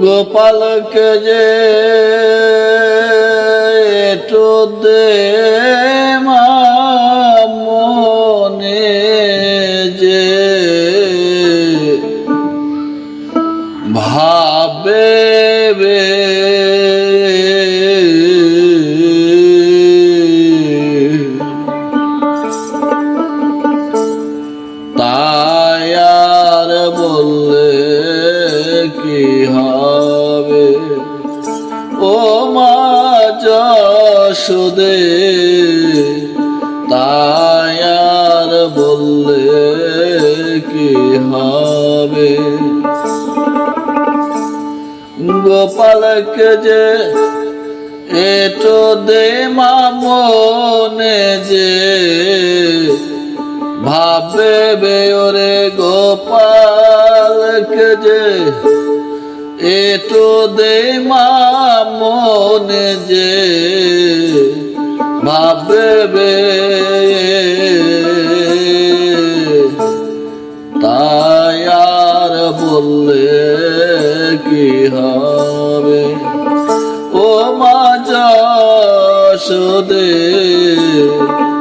গোপালকে যে একটু দে মনে যে ভাবে আর বললে কি হবে? ও মা যশোদে তাই আর বললে কি হবে? গোপালকে যে এটো দে মনে যে ভাবে বেয়রে গোপালকে যে এটো দে মনে যে ভাবে বে তাই আর বললে কি হবে। ও মা যশোদে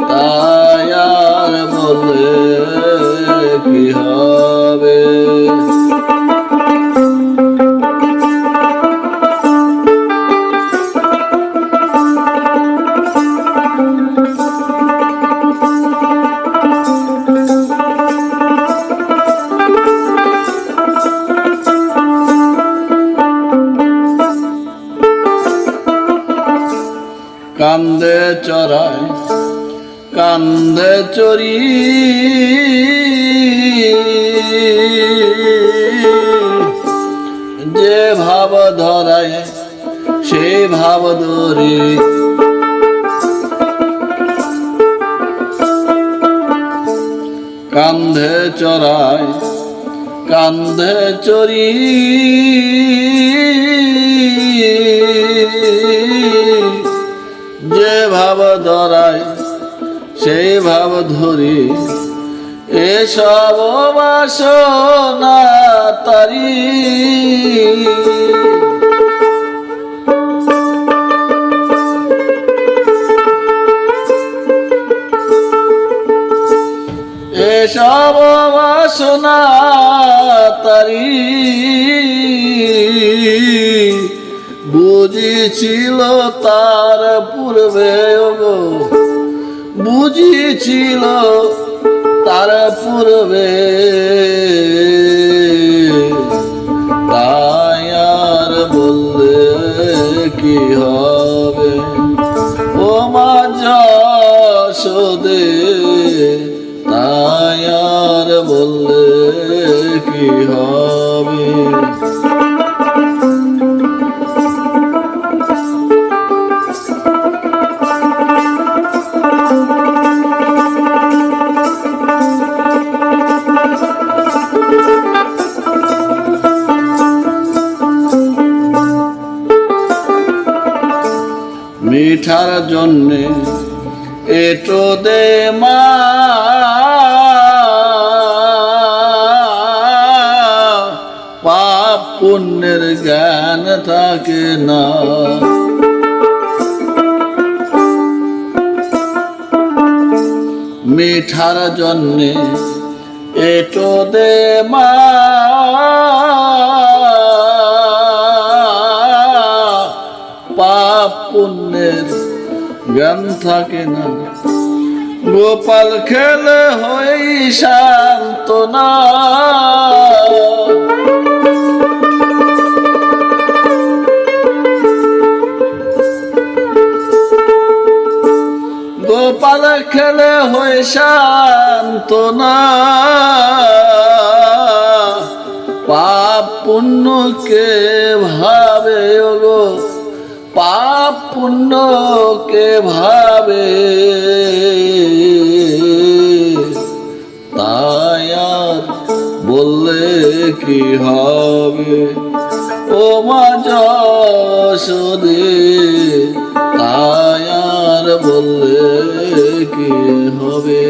তাই আর বললে কি হবে? কান্দে চড়ি যে ভাব ধরায়, সে ভাব ধরি কান্ধে চড়ায় কান্ধে চড়ি যে ভাব ধরায় সেই ভাব ধরি এসব তারি। এসব বাসনা তারি। বুঝিছিল তার পূর্বে গো বুঝিছিল তার পূর্বে। তাই আর বললে কি হবে? ও মা যশোদে তাই আর বললে কি হবে? মিঠার জন্যে এটো দে পাপ পুণ্যের জ্ঞান থাকে না। মিঠার জন্যে এটো দে মা। পুণ্যের জ্ঞান থাকে না। গোপাল খেলে হই শান্ত না গোপাল খেলে হই শান্ত না পাপ পুণ্যকে ভাবে ওগো। পাপ পুণ্যকে ভাবে। তাই আর বললে কি হবে? ও মা যশোদে বললে কি হবে?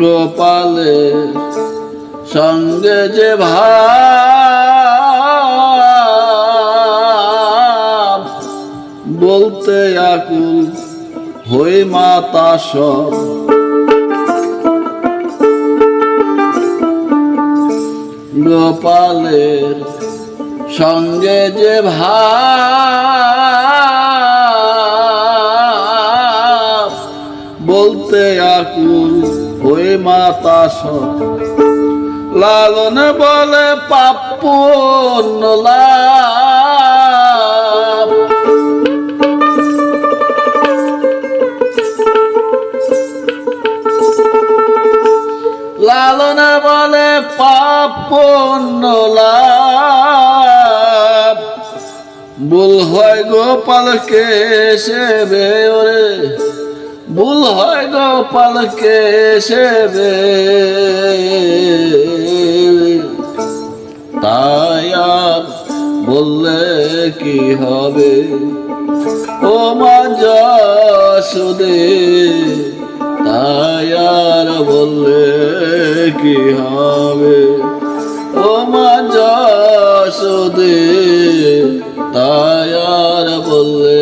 গোপালে সঙ্গে যে ভাব বলতে আকুল হই মাতা সব। গোপালের সঙ্গে যে ভাব আকুল ওই মাতা লালন বলে পাপ্য লাভ। লালন বলে পাপ লাভ। ভুল হয় গোপালকে সেবে ওরে। ভুল হয় গোপালকে সেবে। তাই আর বললে কি হবে? ও মা যশোদে, তাই আর বললে কি হবে? ও মা যশোদে, তাই আর বললে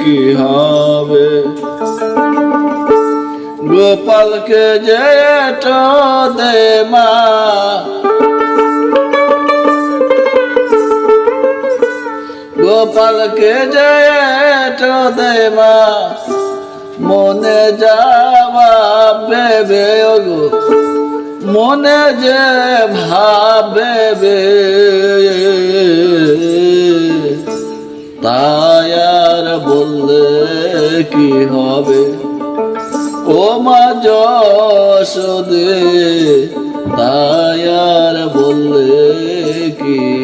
কি হবে? গোপালকে যে এটো দে মা। গোপালকে যে এটো দে মা। মনে যাওয়া বেবে গো, মনে যে ভাবে। তাই আর বললে কি হবে? ও মা আর বললে কি?